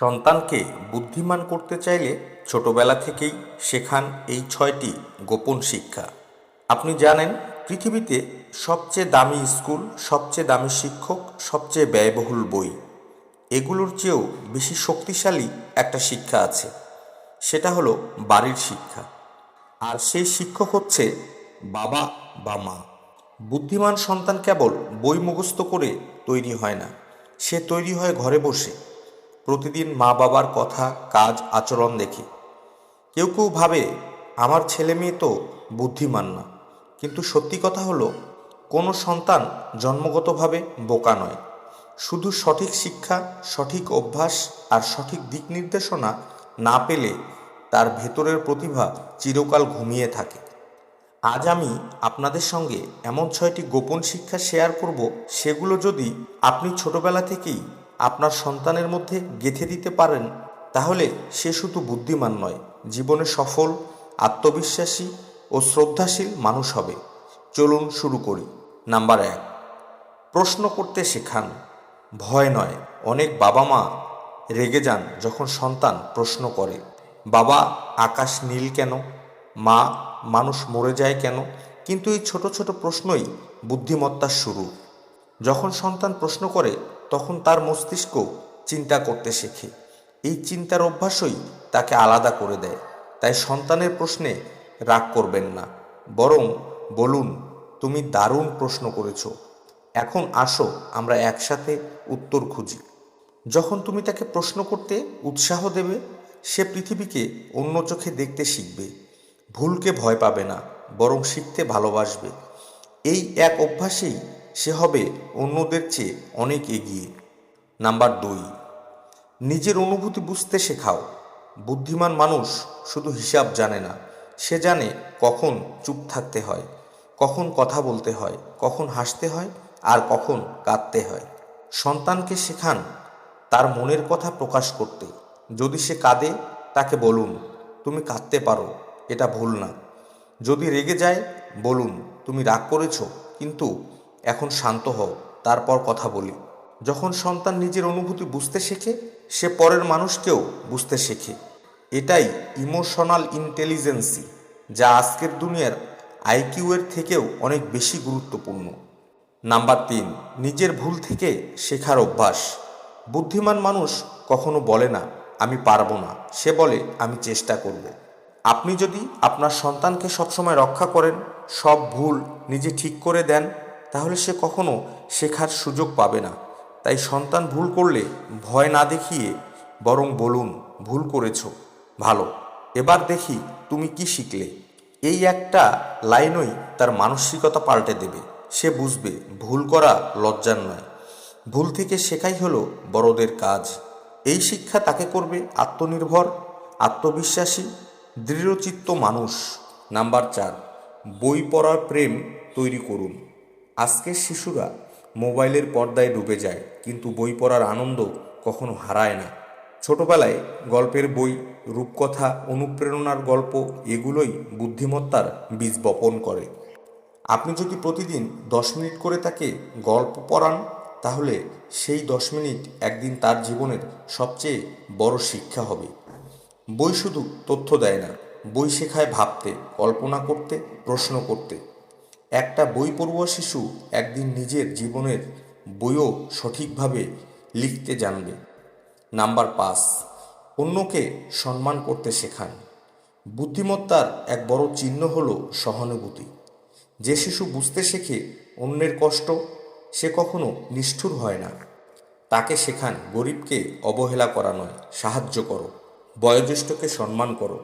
সন্তানকে বুদ্ধিমান করতে চাইলে ছোটবেলা থেকেই শেখান এই ছয়টি গোপন শিক্ষা। আপনি জানেন, পৃথিবীতে সবচেয়ে দামি স্কুল, সবচেয়ে দামি শিক্ষক, সবচেয়ে ব্যয়বহুল বই। এগুলোর চেয়েও বেশি শক্তিশালী একটা শিক্ষা আছে। সেটা হলো বাড়ির শিক্ষা। আর সেই শিক্ষক হচ্ছে বাবা বা মা। বুদ্ধিমান সন্তান কেবল বই মুখস্থ করে তৈরি হয় না। সে তৈরি হয় ঘরে বসে। প্রতিদিন মা বাবার কথা, কাজ, আচরণ দেখে। কেউ কেউ ভাবে, আমার ছেলে মেয়ে তো বুদ্ধিমান না। কিন্তু সত্যি কথা হলো, কোনো সন্তান জন্মগতভাবে বোকা নয়। শুধু সঠিক শিক্ষা, সঠিক অভ্যাস আর সঠিক দিক নির্দেশনা না পেলে তার ভেতরের প্রতিভা চিরকাল ঘুমিয়ে থাকে। আজ আমি আপনাদের সঙ্গে এমন ছয়টি গোপন শিক্ষা শেয়ার করব, সেগুলো যদি আপনি ছোটবেলা থেকেই আপনার সন্তানের মধ্যে গেঁথে দিতে পারেন, তাহলে সে শুধু বুদ্ধিমান নয়, জীবনে সফল, আত্মবিশ্বাসী ও শ্রদ্ধাশীল মানুষ হবে। চলুন শুরু করি। নাম্বার এক, প্রশ্ন করতে শেখান। ভয় নয়, অনেক বাবা মা রেগে যান যখন সন্তান প্রশ্ন করে, বাবা, আকাশ নীল কেন? মা, মানুষ মরে যায় কেন? কিন্তু এই ছোট ছোট প্রশ্নই বুদ্ধিমত্তার শুরু। যখন সন্তান প্রশ্ন করে তখন তার মস্তিষ্ক চিন্তা করতে শেখে। এই চিন্তার অভ্যাসই তাকে আলাদা করে দেয়। তাই সন্তানের প্রশ্নে রাগ করবেন না। বরং বলুন, তুমি দারুণ প্রশ্ন করেছ। এখন আসো, আমরা একসাথে উত্তর খুঁজি। যখন তুমি তাকে প্রশ্ন করতে উৎসাহ দেবে, সে পৃথিবীকে অন্য চোখে দেখতে শিখবে। ভুলকে ভয় পাবে না, বরং শিখতে ভালোবাসবে। এই এক অভ্যাসেই সে হবে অন্যদের চেয়ে অনেক এগিয়ে। নাম্বার দুই, নিজের অনুভূতি বুঝতে শেখাও। বুদ্ধিমান মানুষ শুধু হিসাব জানে না, সে জানে কখন চুপ থাকতে হয়, কখন কথা বলতে হয়, কখন হাসতে হয় আর কখন কাঁদতে হয়। সন্তানকে শেখান তার মনের কথা প্রকাশ করতে। যদি সে কাঁদে, তাকে বলুন, তুমি কাঁদতে পারো, এটা ভুল না। যদি রেগে যায়, বলুন, তুমি রাগ করেছ, কিন্তু এখন শান্ত হও, তারপর কথা বলি। যখন সন্তান নিজের অনুভূতি বুঝতে শেখে, সে পরের মানুষকেও বুঝতে শেখে। এটাই ইমোশনাল ইন্টেলিজেন্সি, যা আজকের দুনিয়ার আইকিউ এর থেকেও অনেক বেশি গুরুত্বপূর্ণ। নাম্বার তিন, নিজের ভুল থেকে শেখার অভ্যাস। বুদ্ধিমান মানুষ কখনো বলে না, আমি পারব না। সে বলে, আমি চেষ্টা করব। আপনি যদি আপনার সন্তানকে সবসময় রক্ষা করেন, সব ভুল নিজে ঠিক করে দেন তাহলে সে কখনো শেখার সুযোগ পাবে না। তাই সন্তান ভুল করলে ভয় না দেখিয়ে বরং বলুন, ভুল করেছ, ভালো। এবার দেখি তুমি কি শিখলে? এই একটা লাইনই তার মানসিকতা পাল্টে দেবে। সে বুঝবে, ভুল করা লজ্জার নয়। ভুল থেকে শেখাই হলো বড়দের কাজ। এই শিক্ষা তাকে করবে আত্মনির্ভর, আত্মবিশ্বাসী, দৃঢ়চিত্ত মানুষ। নাম্বার চার, বই পড়ার প্রেম তৈরি করুন। আজকের শিশুরা মোবাইলের পর্দায় ডুবে যায়, কিন্তু বই পড়ার আনন্দ কখনো হারায় না। ছোটবেলায় গল্পের বই, রূপকথা, অনুপ্রেরণার গল্প, এগুলোই বুদ্ধিমত্তার বীজ বপন করে। আপনি যদি প্রতিদিন দশ মিনিট করে তাকে গল্প পড়ান, তাহলে সেই দশ মিনিট একদিন তার জীবনের সবচেয়ে বড় শিক্ষা হবে। বই শুধু তথ্য দেয় না, বই শেখায় ভাবতে, কল্পনা করতে, প্রশ্ন করতে। একটা বই পড়ুয়া শিশু একদিন নিজের জীবনের বইও সঠিকভাবে লিখতে জানবে। নাম্বার পাঁচ, অন্যকে সম্মান করতে শেখান। বুদ্ধিমত্তার এক বড় চিহ্ন হল সহানুভূতি। যে শিশু বুঝতে শেখে অন্যের কষ্ট, সে কখনো নিষ্ঠুর হয় না। তাকে শেখান, গরিবকে অবহেলা করা নয়, সাহায্য করো। বয়োজ্যেষ্ঠকে সম্মান করো।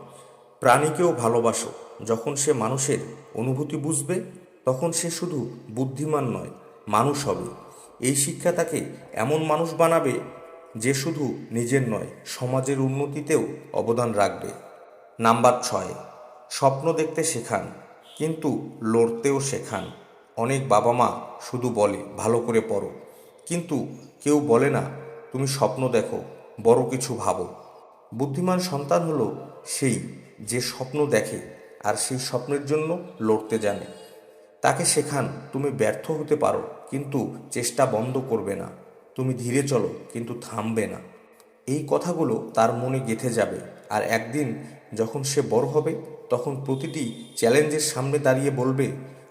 প্রাণীকেও ভালোবাসো। যখন সে মানুষের অনুভূতি বুঝবে তখন সে শুধু বুদ্ধিমান নয়, মানুষ হবে। এই শিক্ষা তাকে এমন মানুষ বানাবে যে শুধু নিজের নয়, সমাজের উন্নতিতেও অবদান রাখবে। নাম্বার ছয়, স্বপ্ন দেখতে শেখান, কিন্তু লড়তেও শেখান। অনেক বাবা মা শুধু বলে, ভালো করে পড়ো। কিন্তু কেউ বলে না, তুমি স্বপ্ন দেখো, বড় কিছু ভাবো। বুদ্ধিমান সন্তান হলো সেই যে স্বপ্ন দেখে, আর সেই স্বপ্নের জন্য লড়তে জানে। তাকে শেখান, তুমি ব্যর্থ হতে পারো, কিন্তু চেষ্টা বন্ধ করবে না। তুমি ধীরে চলো, কিন্তু থামবে না। এই কথাগুলো তার মনে গেঁথে যাবে। আর একদিন যখন সে বড় হবে, তখন প্রতিটি চ্যালেঞ্জের সামনে দাঁড়িয়ে বলবে,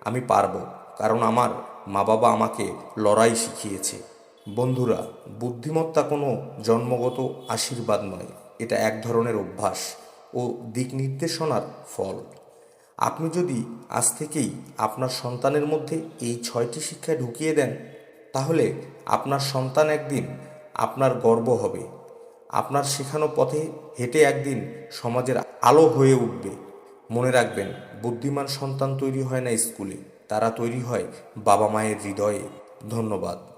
আমি পারব, কারণ আমার মা বাবা আমাকে লড়াই শিখিয়েছে। বন্ধুরা, বুদ্ধিমত্তা কোনো জন্মগত আশীর্বাদ নয়, এটা এক ধরনের অভ্যাস ও দিক নির্দেশনার ফল। আপনি যদি আজ থেকেই আপনার সন্তানের মধ্যে এই ছয়টি শিক্ষা ঢুকিয়ে দেন, তাহলে আপনার সন্তান একদিন আপনার গর্ব হবে। আপনার শেখানো পথে হেঁটে একদিন সমাজের আলো হয়ে উঠবে। মনে রাখবেন, বুদ্ধিমান সন্তান তৈরি হয় না স্কুলে, তারা তৈরি হয় বাবা মায়ের হৃদয়ে। ধন্যবাদ।